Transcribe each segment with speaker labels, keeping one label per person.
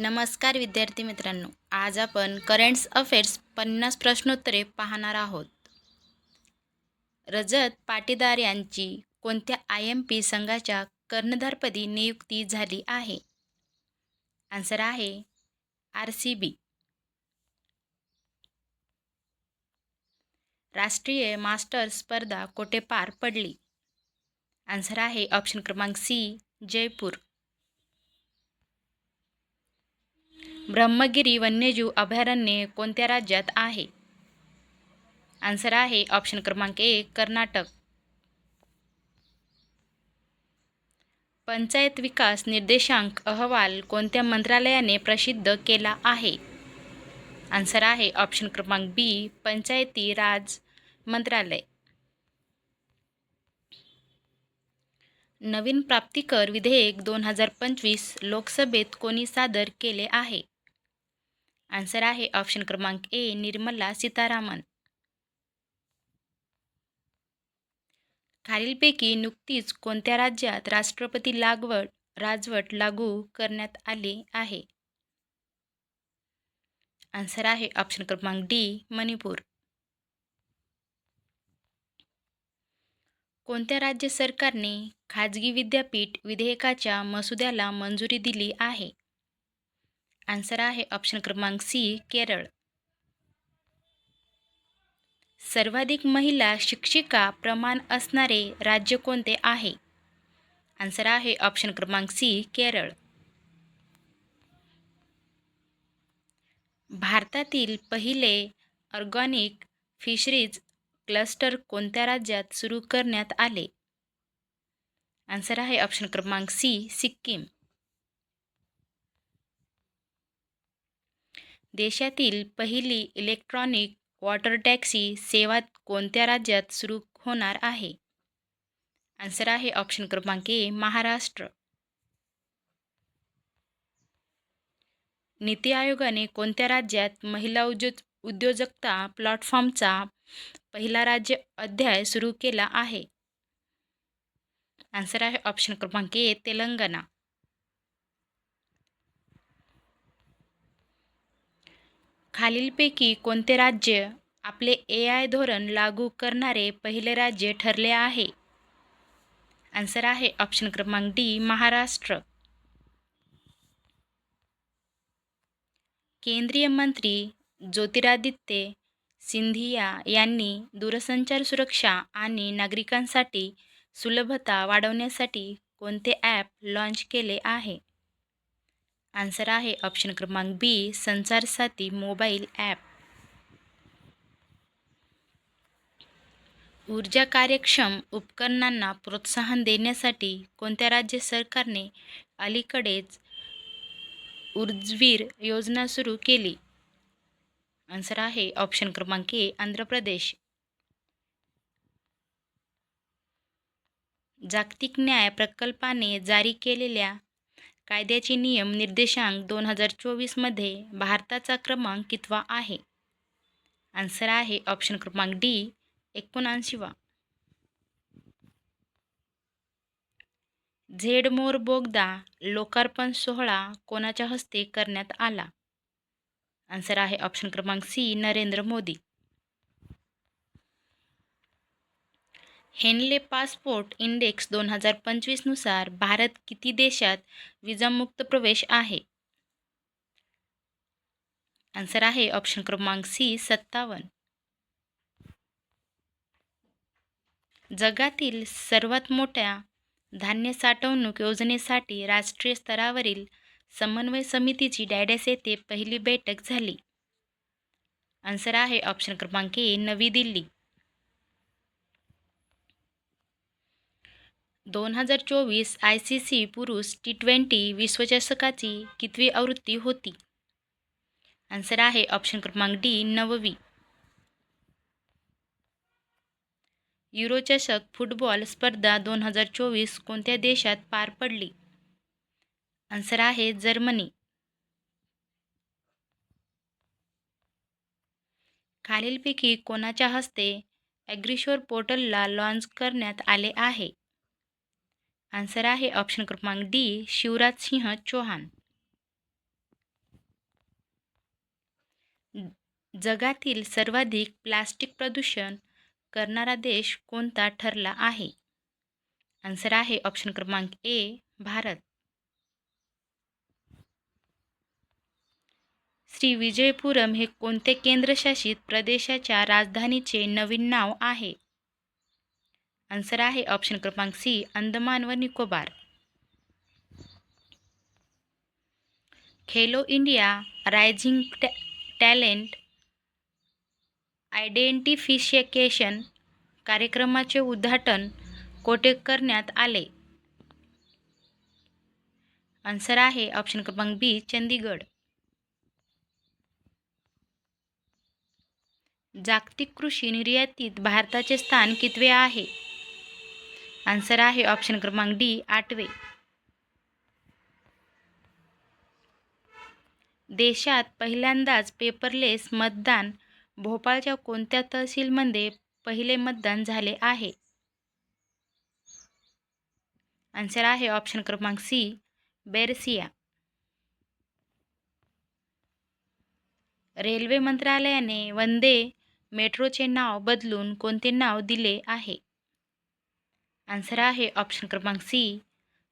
Speaker 1: नमस्कार विद्यार्थी मित्रांनो आज आपण करंट्स अफेअर्स पन्नास प्रश्नोत्तरे पाहणार आहोत. रजत पाटीदार यांची कोणत्या आय एम पी संघाच्या कर्णधारपदी नियुक्ती झाली आहे? आन्सर आहे आर सी बी राष्ट्रीय मास्टर स्पर्धा कोठे पार पडली? आन्सर आहे ऑप्शन क्रमांक सी जयपूर. ब्रह्मगिरी वन्यजीव अभयारण्य कोणत्या राज्यात आहे? आन्सर आहे ऑप्शन क्रमांक एक कर्नाटक. पंचायत विकास निर्देशांक अहवाल कोणत्या मंत्रालयाने प्रसिद्ध केला आहे? आन्सर आहे ऑप्शन क्रमांक बी पंचायती राज मंत्रालय. नवीन प्राप्तिकर विधेयक दोन हजार पंचवीस लोकसभेत कोणी सादर केले आहे? आन्सर आहे ऑप्शन क्रमांक ए निर्मला सीतारामन. खालीलपैकी नुकतीच कोणत्या राज्यात राष्ट्रपती लागवड राजवट लागू करण्यात आली आहे? आन्सर आहे ऑप्शन क्रमांक डी मणिपूर. कोणत्या राज्य सरकारने खाजगी विद्यापीठ विधेयकाच्या मसुद्याला मंजुरी दिली आहे? आन्सर आहे ऑप्शन क्रमांक सी केरळ. सर्वाधिक महिला शिक्षिका प्रमाण असणारे राज्य कोणते आहे? आन्सर आहे ऑप्शन क्रमांक सी केरळ. भारतातील पहिले ऑर्गॅनिक फिशरीज क्लस्टर कोणत्या राज्यात सुरू करण्यात आले? आन्सर आहे ऑप्शन क्रमांक सी सिक्कीम. देशातील पहिली इलेक्ट्रॉनिक वॉटर टॅक्सी सेवा कोणत्या राज्यात सुरू होणार आहे? आन्सर आहे ऑप्शन क्रमांक ए महाराष्ट्र. नीती आयोगाने कोणत्या राज्यात महिला उद्योज उद्योजकता प्लॅटफॉर्मचा पहिला राज्य अध्याय सुरू केला आहे? आन्सर आहे ऑप्शन क्रमांक ए तेलंगणा. खालीलपैकी कोणते राज्य आपले ए आय धोरण लागू करणारे पहिले राज्य ठरले आहे? आन्सर आहे ऑप्शन क्रमांक डी महाराष्ट्र. केंद्रीय मंत्री ज्योतिरादित्य सिंधिया यांनी दूरसंचार सुरक्षा आणि नागरिकांसाठी सुलभता वाढवण्यासाठी कोणते ॲप लॉन्च केले आहे? आन्सर आहे ऑप्शन क्रमांक बी संसारसाथी मोबाईल ॲप. ऊर्जा कार्यक्षम उपकरणांना प्रोत्साहन देण्यासाठी कोणत्या राज्य सरकारने अलीकडेच ऊर्जवीर योजना सुरू केली? आन्सर आहे ऑप्शन क्रमांक ए आंध्र प्रदेश. जागतिक न्याय प्रकल्पाने जारी केलेल्या कायद्याचे नियम निर्देशांक दोन हजार चोवीसमध्ये भारताचा क्रमांक कितवा आहे? आन्सर आहे ऑप्शन क्रमांक डी एकोणऐंशीवा. झेडमोर बोगदा लोकार्पण सोहळा कोणाच्या हस्ते करण्यात आला? आन्सर आहे ऑप्शन क्रमांक C Narendra Modi. Henley passport index दोन हजार पंचवीसनुसार भारत किती देशात विजामुक्त प्रवेश आहे? आन्सर आहे ऑप्शन क्रमांक सी सत्तावन्न. जगातील सर्वात मोठ्या धान्य साठवणूक योजनेसाठी राष्ट्रीय स्तरावरील समन्वय समितीची डॅडॅस येथे पहिली बैठक झाली. आन्सर आहे ऑप्शन क्रमांक ए नवी दिल्ली. दोन हजार चोवीस आय सी सी पुरुष टी ट्वेंटी विश्वचषकाची कितवी आवृत्ती होती? आन्सर आहे ऑप्शन क्रमांक डी नववी. युरोचषक फुटबॉल स्पर्धा दोन हजार चोवीस कोणत्या देशात पार पडली? आन्सर आहे जर्मनी. खालीलपैकी कोणाच्या हस्ते ॲग्रिशोर पोर्टलला लॉन्च करण्यात आले आहे? आन्सर आहे ऑप्शन क्रमांक डी शिवराज सिंह चौहान. जगातील सर्वाधिक प्लास्टिक प्रदूषण करणारा देश कोणता ठरला आहे? आन्सर आहे ऑप्शन क्रमांक ए भारत. श्री विजयपुरम हे कोणते केंद्रशासित प्रदेशाच्या राजधानीचे नवीन नाव आहे? आन्सर आहे ऑप्शन क्रमांक सी अंदमान व निकोबार. खेलो इंडिया रायझिंग टॅ टॅलेंट आयडेंटिफिशिकेशन कार्यक्रमाचे उद्घाटन कोठे करण्यात आले. आन्सर आहे ऑप्शन क्रमांक बी चंदीगड जागतिक कृषी निर्यातीत भारताचे स्थान कितवे आहे? आन्सर आहे ऑप्शन क्रमांक डी आठवे. देशात पहिल्यांदाच पेपरलेस मतदान भोपाळच्या कोणत्या तहसीलमध्ये पहिले मतदान झाले आहे? आन्सर आहे ऑप्शन क्रमांक सी बेरसिया. रेल्वे मंत्रालयाने वंदे मेट्रोचे नाव बदलून कोणते नाव दिले आहे? आन्सर आहे ऑप्शन क्रमांक C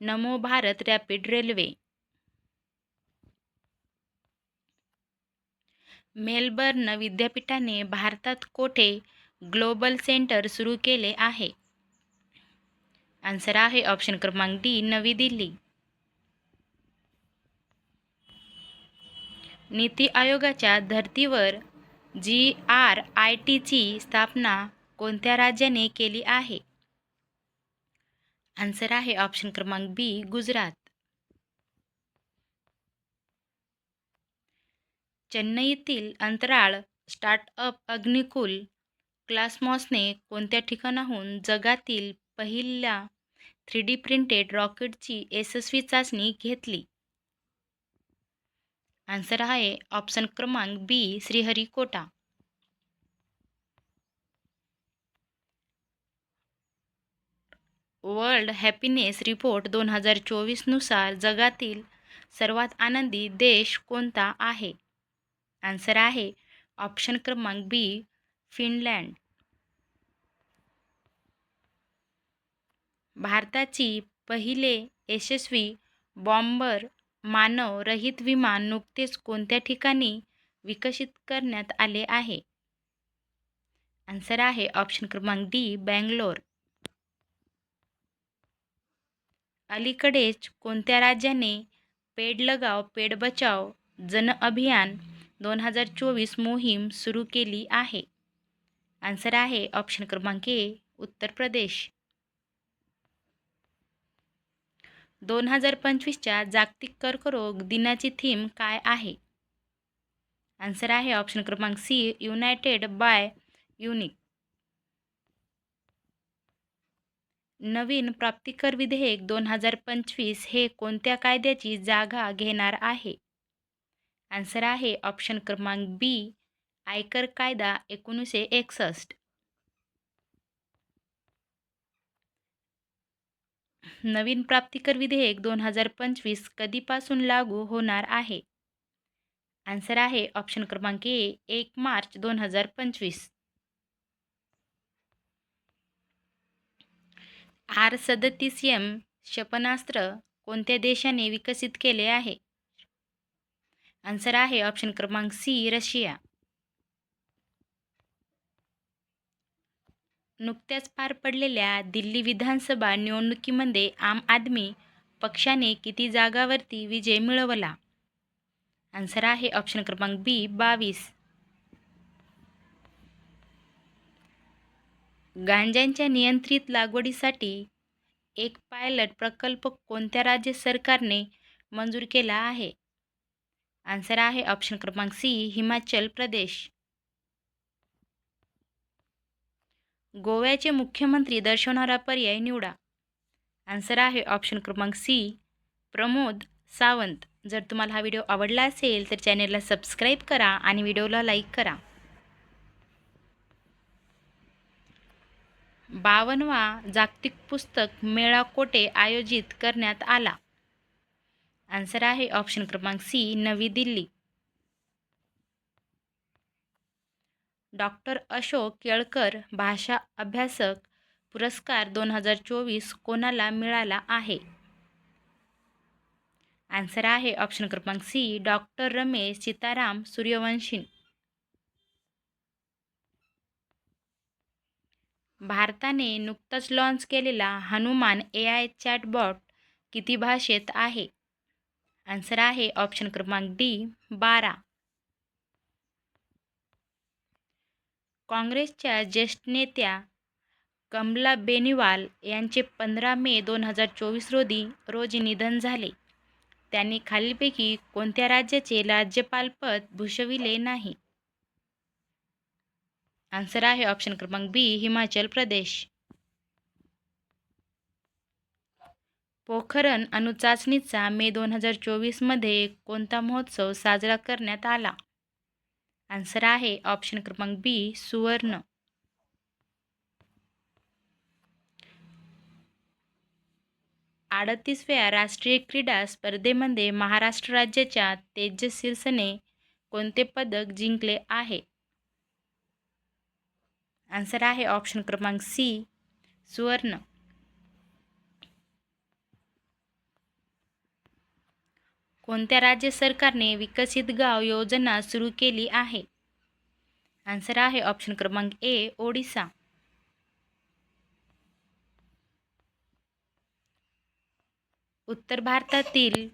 Speaker 1: Namo Bharat rapid railway. Melbourne विद्यापीठाने भारतात कोठे ग्लोबल सेंटर सुरू केले आहे? आन्सर आहे ऑप्शन क्रमांक डी नवी दिल्ली. नीती आयोगाच्या धर्तीवर जी आर आय टीची स्थापना कोणत्या राज्याने केली आहे? आन्सर आहे ऑप्शन क्रमांक बी गुजरात. चेन्नईतील अंतराळ स्टार्टअप अग्निकुल क्लासमॉसने कोणत्या ठिकाणाहून जगातील पहिल्या थ्री डी प्रिंटेड रॉकेटची यशस्वी चाचणी घेतली? आन्सर आहे ऑप्शन क्रमांक B Sriharikota. World happiness report दोन हजार चोवीसनुसार जगातील सर्वात आनंदी देश कोणता आहे? आन्सर आहे ऑप्शन क्रमांक बी फिनलँड. भारताची पहिले यशस्वी बॉम्बर मानवरहित विमान नुकतेच कोणत्या ठिकाणी विकसित करण्यात आले आहे? आन्सर आहे ऑप्शन क्रमांक डी बँगलोर. अलीकडेच कोणत्या राज्याने पेड लगाव पेड बचाव जन अभियान दोन हजार चोवीस मोहीम सुरू केली आहे? आन्सर आहे ऑप्शन क्रमांक ए उत्तर प्रदेश. दोन हजार पंचवीसच्या जागतिक कर्करोग दिनाची थीम काय आहे? आन्सर आहे ऑप्शन क्रमांक सी युनायटेड बाय युनिक. नवीन प्राप्तिकर विधेयक दोन हजार पंचवीस हे कोणत्या कायद्याची जागा घेणार आहे? आन्सर आहे ऑप्शन क्रमांक बी आयकर कायदा एकोणीसशे एकसष्ट. नवीन प्राप्तिकर विधेयक दोन हजार पंचवीस कधीपासून लागू होणार आहे? आन्सर आहे ऑप्शन क्रमांक ए एक मार्च दोन हजार पंचवीस. आर सदतीस एम क्षेपणास्त्र कोणत्या देशाने विकसित केले आहे? आन्सर आहे ऑप्शन क्रमांक सी रशिया. नुकत्याच पार पडलेल्या दिल्ली विधानसभा निवडणुकीमध्ये आम आदमी पक्षाने किती जागावरती विजय मिळवला? आन्सर आहे ऑप्शन क्रमांक बी बावीस. गांजांच्या नियंत्रित लागवडीसाठी एक पायलट प्रकल्प कोणत्या राज्य सरकारने मंजूर केला आहे? आन्सर आहे ऑप्शन क्रमांक सी हिमाचल प्रदेश. गोव्याचे मुख्यमंत्री दर्शवणारा पर्याय निवडा. आन्सर आहे ऑप्शन क्रमांक सी प्रमोद सावंत. जर तुम्हाला हा व्हिडिओ आवडला असेल तर चॅनेलला सबस्क्राईब करा आणि व्हिडिओला लाईक करा. बावनवा जागतिक पुस्तक मेळा कोठे आयोजित करण्यात आला? आन्सर आहे ऑप्शन क्रमांक सी नवी दिल्ली. डॉक्टर अशोक केळकर भाषा अभ्यासक पुरस्कार दोन हजार चोवीस कोणाला मिळाला आहे? आन्सर आहे ऑप्शन क्रमांक सी डॉक्टर रमेश सीताराम सूर्यवंशी भारताने नुकताच लॉन्च केलेला हनुमान ए आय चॅटबॉट किती भाषेत आहे? आन्सर आहे ऑप्शन क्रमांक डी बारा. काँग्रेसच्या ज्येष्ठ नेत्या कमला बेनिवाल यांचे पंधरा मे दोन हजार चोवीस रोजी रोजी निधन झाले. त्यांनी खालीलपैकी कोणत्या राज्याचे राज्यपालपद भूषविले नाही? आन्सर आहे ऑप्शन क्रमांक बी हिमाचल प्रदेश. पोखरण अणुचाचणीचा मे दोन हजार चोवीसमध्ये कोणता महोत्सव साजरा करण्यात आला? आन्सर आहे ऑप्शन क्रमांक बी सुवर्ण. अडतीसव्या राष्ट्रीय क्रीडा स्पर्धेमध्ये महाराष्ट्र राज्याच्या तेजस सिरसने कोणते पदक जिंकले आहे? आन्सर आहे ऑप्शन क्रमांक सी सुवर्ण. कोणत्या राज्य सरकारने विकसित गाव योजना सुरू केली आहे? आन्सर आहे ऑप्शन क्रमांक ए ओडिसा. उत्तर भारतातील